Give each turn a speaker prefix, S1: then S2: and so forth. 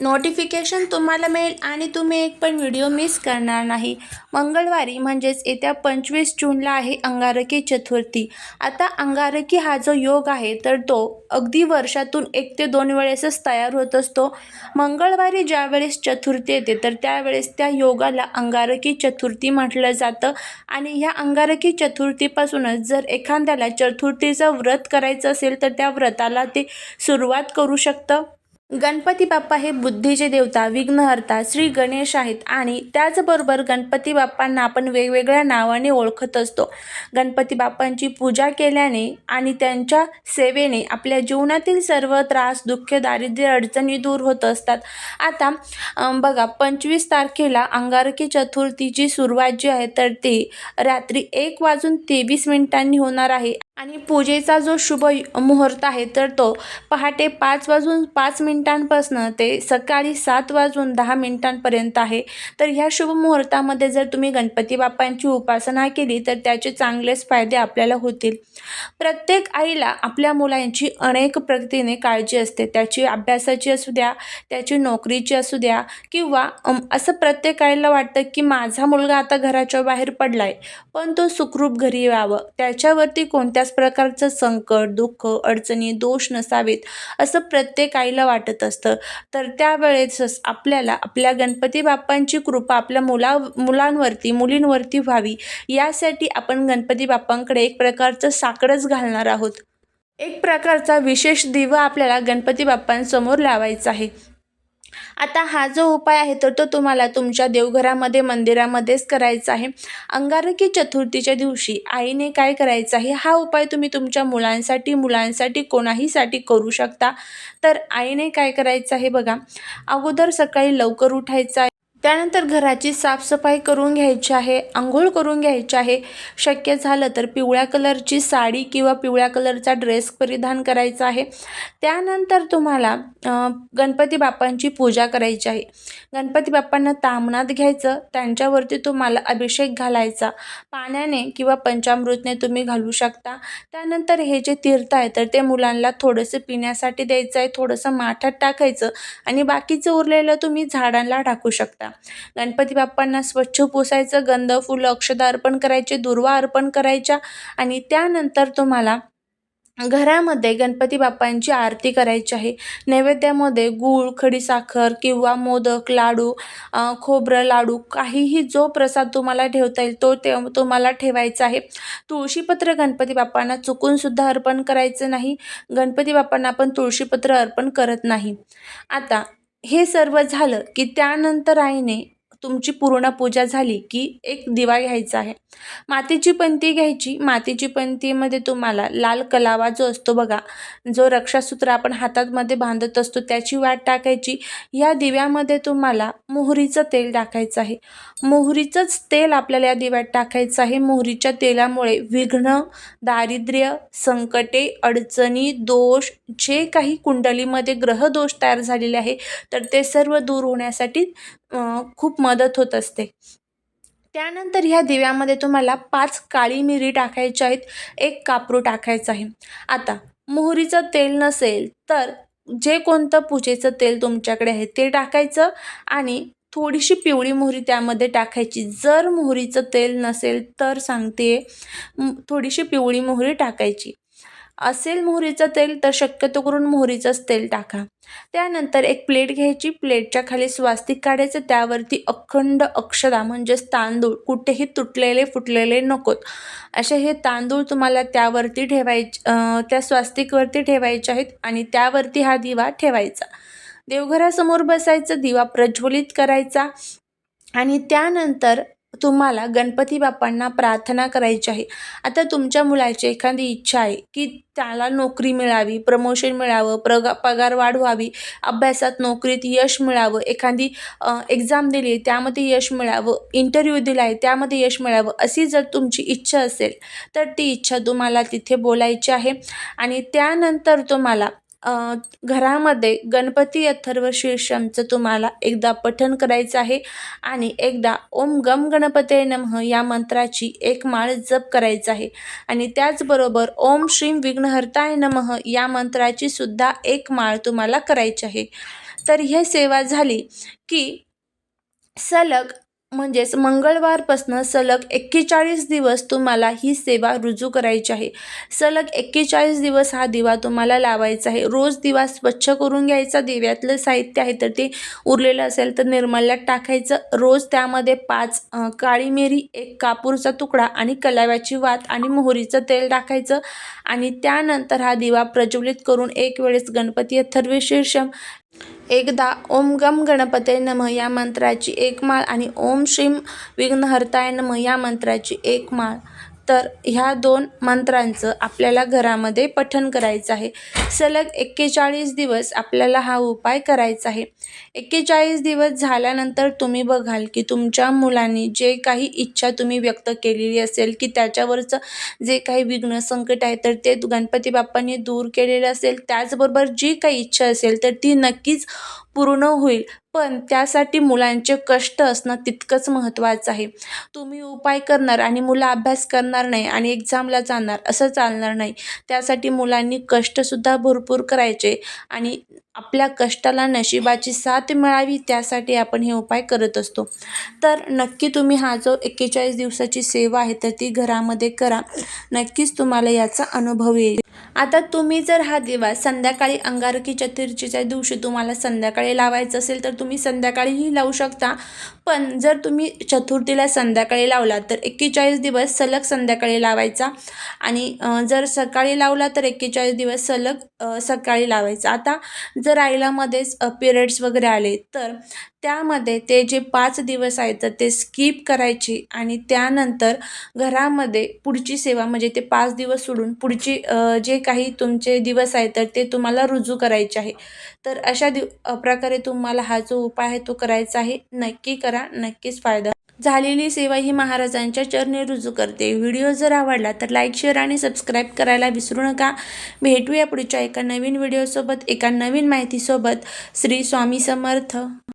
S1: Notification तुम्हाला मिळेल आणि तुम्ही एक पण व्हिडिओ मिस करणार नाही. मंगळवारी म्हणजेच येत्या पंचवीस जूनला आहे अंगारकी चतुर्थी. आता अंगारकी हा जो योग आहे तर तो अगदी वर्षातून एक ते दोन वेळेसच तयार होत असतो. मंगळवारी ज्यावेळेस चतुर्थी येते तर त्यावेळेस त्या योगाला अंगारकी चतुर्थी म्हटलं जातं. आणि ह्या अंगारकी चतुर्थीपासूनच जर एखाद्याला चतुर्थीचं व्रत करायचं असेल तर त्या व्रताला ते सुरुवात करू शकतं. गणपती बाप्पा हे बुद्धीचे देवता विघ्नहर्ता श्री गणेश आहेत आणि त्याचबरोबर गणपती बाप्पांना आपण वेगवेगळ्या नावाने ओळखत असतो. गणपती बाप्पांची पूजा केल्याने आणि त्यांच्या सेवेने आपल्या जीवनातील सर्व त्रास दुःख दारिद्र्य अडचणी दूर होत असतात. आता बघा पंचवीस तारखेला अंगारकी चतुर्थीची सुरुवात जी आहे तर ती रात्री एक वाजून तेवीस मिनिटांनी होणार आहे. आणि पूजेचा जो शुभ मुहूर्त आहे तर तो पहाटे पाच वाजून पाच मिनिटांपासून ते सकाळी सात वाजून दहा मिनिटांपर्यंत आहे. तर ह्या शुभ मुहूर्तामध्ये जर तुम्ही गणपती बाप्पांची उपासना केली तर त्याचे चांगलेच फायदे आपल्याला होतील. प्रत्येक आईला आपल्या मुलांची अनेक प्रगतीने काळजी असते. त्याची अभ्यासाची असू द्या त्याची नोकरीची असू द्या किंवा असं प्रत्येक आईला वाटतं की माझा मुलगा आता घराच्या बाहेर पडला आहे पण तो सुखरूप घरी यावं. त्याच्यावरती कोणत्याच प्रकारचं संकट दुःख अडचणी दोष नसावेत असं प्रत्येक आईला वाटत असतं. तर त्यावेळेसच आपल्याला आपल्या गणपती बाप्पांची कृपा आपल्या मुला मुलांवरती मुलींवरती व्हावी. यासाठी आपण गणपती बाप्पांकडे एक प्रकारचं साकडंच घालणार आहोत. एक प्रकारचा विशेष दिवा आपल्याला गणपती बाप्पांसमोर लावायचा आहे. आता हा जो उपाय आहे तर तो तुम्हाला तुमच्या देवघरामध्ये मंदिरामध्येच करायचा आहे. अंगारकी चतुर्थीच्या दिवशी आईने काय करायचं आहे? हा उपाय तुम्ही तुमच्या मुलांसाठी मुलांसाठी कोणाहीसाठी करू शकता. तर आईने काय करायचं आहे बघा? अगोदर सकाळी लवकर उठायचं आहे. त्यानंतर घराची साफसफाई करून घ्यायची आहे आंघोळ करून घ्यायची आहे. शक्य झालं तर पिवळ्या कलरची साडी किंवा पिवळ्या कलरचा ड्रेस परिधान करायचा आहे. त्यानंतर तुम्हाला गणपती बाप्पांची पूजा करायची आहे. गणपती बाप्पांना तामणात घ्यायचं त्यांच्यावरती तुम्हाला अभिषेक घालायचा. पाण्याने किंवा पंचामृतने तुम्ही घालू शकता. त्यानंतर हे जे तीर्थ आहे तर ते मुलांना थोडंसं पिण्यासाठी द्यायचं आहे थोडंसं माठात टाकायचं आणि बाकीचं उरलेलं तुम्ही झाडांना टाकू शकता. गणपती बाप्पांना स्वच्छ पुसायचं गंध फुलं अक्षदा अर्पण करायचे दुर्वा अर्पण करायच्या आणि त्यानंतर तुम्हाला घरामध्ये गणपती बाप्पांची आरती करायची आहे. नैवेद्यामध्ये गूळ खडीसाखर किंवा मोदक लाडू खोबरं लाडू काहीही जो प्रसाद तुम्हाला ठेवता येईल तो ते तुम्हाला ठेवायचा आहे. तुळशीपत्र गणपती बाप्पांना चुकूनसुद्धा अर्पण करायचं नाही. गणपती बाप्पांना आपण तुळशीपत्र अर्पण करत नाही. आता हे सर्व झालं की त्यानंतर आईने तुमची पूर्ण पूजा झाली की एक दिवा घ्यायचा आहे. मातीची पंती घ्यायची. मातीची पंतीमध्ये तुम्हाला लाल कलावा जो असतो बघा जो रक्षासूत्र आपण हातामध्ये बांधत असतो त्याची वाट टाकायची. या दिव्यामध्ये तुम्हाला मोहरीचं तेल टाकायचं आहे. मोहरीचंच तेल आपल्याला या दिव्यात टाकायचं आहे. मोहरीच्या तेलामुळे विघ्न दारिद्र्य संकटे अडचणी दोष जे काही कुंडलीमध्ये ग्रहदोष तयार झालेले आहे तर ते सर्व दूर होण्यासाठी खूप म मदत होत असते. त्यानंतर ह्या दिव्यामध्ये तुम्हाला पाच काळी मिरी टाकायच्या आहेत एक कापरू टाकायचं आहे. आता मोहरीचं तेल नसेल तर जे कोणतं पूजेचं तेल तुमच्याकडे आहे ते टाकायचं आणि थोडीशी पिवळी मोहरी त्यामध्ये टाकायची. जर मोहरीचं तेल नसेल तर सांगते थोडीशी पिवळी मोहरी टाकायची. असेल मोहरीचं तेल तर शक्यतो करून मोहरीचंच तेल टाका. त्यानंतर एक प्लेट घ्यायची. प्लेटच्या खाली स्वास्तिक काढायचं. त्यावरती अखंड अक्षदा म्हणजेच तांदूळ कुठेही तुटलेले फुटलेले नकोत. असे हे तांदूळ तुम्हाला त्यावरती ठेवायचे त्या स्वास्तिकवरती ठेवायचे आहेत आणि त्यावरती हा दिवा ठेवायचा. देवघरासमोर बसायचं दिवा प्रज्वलित करायचा आणि त्यानंतर तुम्हाला गणपती बाप्पांना प्रार्थना करायची आहे. आता तुमच्या मुलाची एखादी इच्छा आहे की त्याला नोकरी मिळावी प्रमोशन मिळावं प्रगा पगार वाढ व्हावी अभ्यासात नोकरीत यश मिळावं एखादी एक्झाम दिली आहे त्यामध्ये यश मिळावं इंटरव्ह्यू दिला आहे त्यामध्ये यश मिळावं अशी जर तुमची इच्छा असेल तर ती इच्छा तुम्हाला तिथे बोलायची आहे. आणि त्यानंतर तुम्हाला घरामध्ये गणपती अथर्व शीर्षमचं तुम्हाला एकदा पठण करायचं आहे आणि एकदा ओम गम गणपते नमः या मंत्राची एक माळ जप करायचं आहे. आणि त्याचबरोबर ओम श्रीम विघ्नहर्ताय नमः या मंत्राची सुद्धा एक माळ तुम्हाला करायची आहे. तर ही सेवा झाली की सलग म्हणजेच मंगळवारपासनं सलग एक्केचाळीस दिवस तुम्हाला ही सेवा रुजू करायची आहे. सलग एक्केचाळीस दिवस हा दिवा तुम्हाला लावायचा आहे. रोज दिवा स्वच्छ करून घ्यायचा दिव्यातलं साहित्य आहे तर ते उरलेलं असेल तर निर्मल्यात टाकायचं. रोज त्यामध्ये पाच काळी मिरी एक कापूरचा तुकडा आणि कलाव्याची वात आणि मोहरीचं तेल टाकायचं. आणि त्यानंतर हा दिवा प्रज्वलित करून एक वेळेस गणपती अथर्व शीर्षम एकदा ओम गम गणपते नम या मंत्राची एक माळ आणि ओम श्रीम विघ्नहर्ताय नम या मंत्राची एक माळ. तर ह्या दोन मंत्रांचं आपल्याला घरामध्ये पठण करायचं आहे. सलग एक्केचाळीस दिवस आपल्याला हा उपाय करायचा आहे. एक्केचाळीस दिवस झाल्यानंतर तुम्ही बघाल की तुमच्या मुलांनी जे काही इच्छा तुम्ही व्यक्त केलेली असेल की त्याच्यावरचं जे काही विघ्न संकट आहे तर ते गणपती बाप्पांनी दूर केलेलं असेल. त्याचबरोबर जी काही इच्छा असेल तर ती नक्कीच पूर्ण होईल पण त्यासाठी मुलांचे कष्ट असणं तितकंच महत्त्वाचं आहे. तुम्ही उपाय करणार आणि मुलं अभ्यास करणार नाही आणि एक्झामला जाणार असं चालणार नाही. त्यासाठी मुलांनी कष्टसुद्धा भरपूर करायचे आणि आपल्या कष्टाला नशिबाची साथ मिळावी त्यासाठी आपण हे उपाय करत असतो. तर नक्की तुम्ही हा जो एक्केचाळीस दिवसाची सेवा आहे तर ती घरामध्ये करा. नक्कीच तुम्हाला याचा अनुभव येईल. आता तुम्ही जर हा दिवा संध्याकाळी अंगारकी चतुर्थीच्या दिवशी तुम्हाला संध्याकाळी लावायचं असेल तर तुम्ही संध्याकाळीही लावू शकता. पण जर तुम्ही चतुर्थीला संध्याकाळी लावला तर एक्केचाळीस दिवस सलग संध्याकाळी लावायचा. आणि जर सकाळी लावला तर एक्केचाळीस दिवस सलग सकाळी लावायचा. आता जर आईलामध्येच पिरियड्स वगैरे आले तर त्यामध्ये ते जे पाच दिवस आहेत तर ते स्किप करायचे. आणि त्यानंतर घरामध्ये पुढची सेवा म्हणजे ते पाच दिवस सोडून पुढची जे काही तुमचे दिवस आहेत तर ते तुम्हाला रुजू करायचे आहे. तर अशा दिव प्रकारे तुम्हाला हा जो उपाय आहे तो करायचा आहे. नक्की करा. नक्कीच फायदा झालेली सेवा ही महाराजांच्या चरणी रुजू करते. व्हिडिओ जर आवडला तर लाईक शेअर आणि सबस्क्राईब करायला विसरू नका. भेटूया पुढच्या एका नवीन व्हिडिओसोबत एका नवीन माहितीसोबत. श्री स्वामी समर्थ.